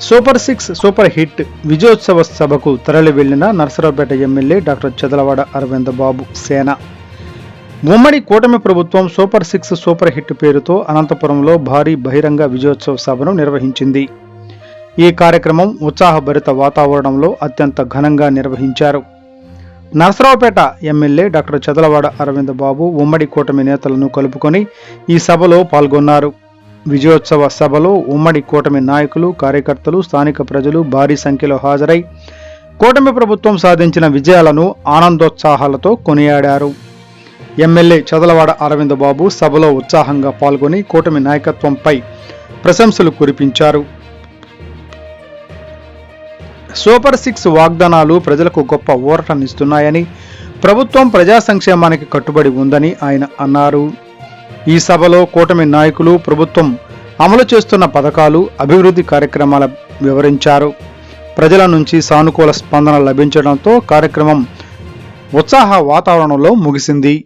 Super six super hit విజయోత్సవ సభకు తరలి వెళ్ళిన నరసరావుపేట ఎమ్మెల్యే డాక్టర్ చదలవాడ అరవింద బాబు సేన. ఉమ్మడి కూటమి ప్రభుత్వం సూపర్ సిక్స్ సూపర్ హిట్ పేరుతో అనంతపురంలో భారీ బహిరంగ విజయోత్సవ సభను నిర్వహించింది. ఈ కార్యక్రమం ఉత్సాహభరిత వాతావరణంలో అత్యంత ఘనంగా నిర్వహించారు. నరసరావుపేట ఎమ్మెల్యే డాక్టర్ చదలవాడ అరవింద బాబు ఉమ్మడి కూటమి నేతలను కలుపుకొని ఈ సభలో పాల్గొన్నారు. విజయోత్సవ సభలో ఉమ్మడి కూటమి నాయకులు కార్యకర్తలు స్థానిక ప్రజలు భారీ సంఖ్యలో హాజరై కూటమి ప్రభుత్వం సాధించిన విజయాలను ఆనందోత్సాహాలతో కొనియాడారు. ఎమ్మెల్యే చదలవాడ అరవింద్ బాబు సభలో ఉత్సాహంగా పాల్గొని కూటమి నాయకత్వంపై ప్రశంసలు కురిపించారు. సూపర్ సిక్స్ వాగ్దానాలు ప్రజలకు గొప్ప ఊరటనిస్తున్నాయని ప్రభుత్వం ప్రజా సంక్షేమానికి కట్టుబడి ఉందని ఆయన అన్నారు. ఈ సభలో కూటమి నాయకులు ప్రభుత్వం అమలు చేస్తున్న పథకాలు అభివృద్ధి కార్యక్రమాల వివరించారు. ప్రజల నుంచి సానుకూల స్పందన లభించడంతో కార్యక్రమం ఉత్సాహ వాతావరణంలో ముగిసింది.